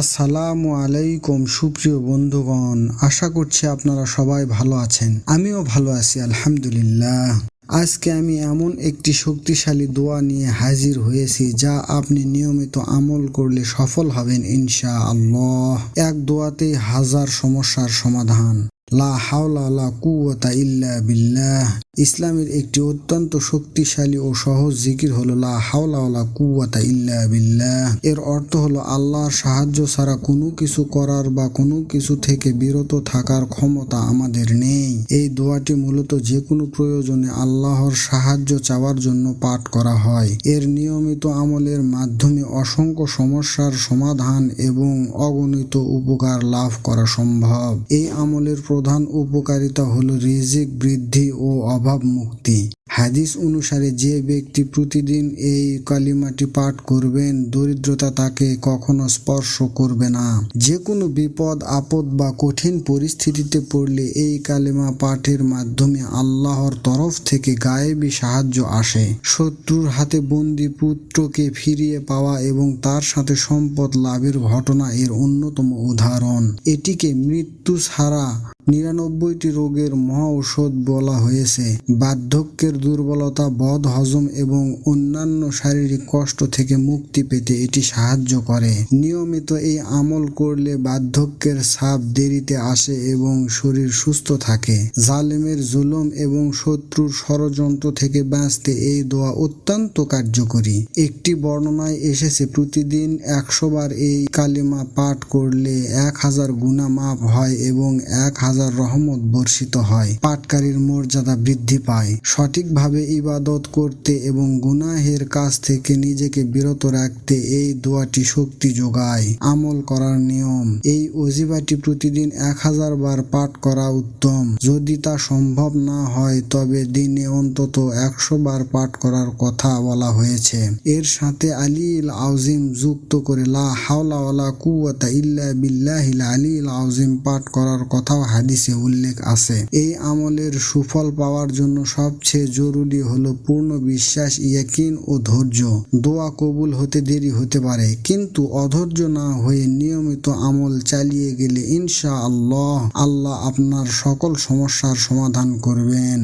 আসসালামু আলাইকুম, সুপ্রিয় বন্ধুগণ। আশা করছি আপনারা সবাই ভালো আছেন। আমিও ভালো আছি, আলহামদুলিল্লাহ। আজকে আমি এমন একটি শক্তিশালী দোয়া নিয়ে হাজির হয়েছি, যা আপনি নিয়মিত আমল করলে সফল হবেন ইনশা আল্লাহ এক দোয়াতেই হাজার সমস্যার সমাধান। লা ইল্লা ইসলামের একটি অত্যন্ত শক্তিশালী ও সহজ জিকির হলো লা হাওলা কুওয়াতা ইল্লা বিল্লাহ। এর অর্থ হলো আল্লাহর সাহায্য ছাড়া কোনো কিছু করার বা কোনো কিছু থেকে বিরত থাকার ক্ষমতা আমাদের নেই। এই দোয়াটি মূলত যে কোনো প্রয়োজনে আল্লাহর সাহায্য চাওয়ার জন্য পাঠ করা হয়। এর নিয়মিত আমলের মাধ্যমে অসংখ্য সমস্যার সমাধান এবং অগণিত উপকার লাভ করা সম্ভব। এই আমলের প্রধান উপকারিতা হল রিজিক বৃদ্ধি ও অভাব মুক্তি। হাদিস অনুসারে যে ব্যক্তি প্রতিদিন এই কালিমাটি পাঠ করবেন, দরিদ্রতা তাকে কখনো স্পর্শ করবে না। যে কোনো বিপদ, আপদ বা কঠিন পরিস্থিতিতে পড়লে এই কালিমা পাঠের মাধ্যমে আল্লাহর তরফ থেকে গায়েবী সাহায্য আসে। শত্রুর হাতে বন্দি পুত্রকে ফিরিয়ে পাওয়া এবং তার সাথে সম্পদ লাভের ঘটনা এর অন্যতম উদাহরণ। এটিকে মৃত্যু ছাড়া নিরানব্বইটি রোগের মহা ঔষধ বলা হয়েছে। বার্ধক্যের দুর্বলতা, বদ, হজম এবং অন্যান্য শারীরিক কষ্ট থেকে মুক্তি পেতে এটি সাহায্য করে। নিয়মিত এই আমল করলে বার্ধক্যের ছাপ দেরিতে আসে এবং শরীর সুস্থ থাকে। জালেমের জুলুম এবং শত্রুর ষড়যন্ত্র থেকে বাঁচতে এই দোয়া অত্যন্ত কার্যকরী। একটি বর্ণনায় এসেছে, প্রতিদিন একশো বার এই কালিমা পাঠ করলে এক হাজার গুণা মাপ হয় এবং এক হাজার রহমত বর্ষিত হয়। পাটকারীর মর্যাদা বৃদ্ধি পায়। সঠিকভাবে ইবাদত করতে এবং গুনাহের কাছ থেকে নিজেকে বিরত রাখতে এই দোয়াটি শক্তি যোগায়। আমল করার নিয়ম। এই অজিবাটি প্রতিদিন এক হাজার বার পাঠ করা উত্তম। যদি তা সম্ভব না হয়, তবে দিনে অন্তত একশো বার পাঠ করার কথা বলা হয়েছে। এর সাথে আলিল আউজিম যুক্ত করে, লা হাওলা ওয়ালা কুওয়াতা ইল্লা বিল্লাহিল আলিল আউজিম পাঠ করার কথাও হাদিসে উল্লেখ আছে। এই আমলের সুফল পাওয়ার জন্য সবচেয়ে জরুরি হলো পূর্ণ বিশ্বাস, ইয়াকিন ও ধৈর্য। দোয়া কবুল হতে দেরি হতে পারে, কিন্তু অধৈর্য না হয়ে নিয়মিত আমল চালিয়ে গেলে ইনশা আল্লাহ আল্লাহ আপনার সকল সমস্যার সমাধান করবেন।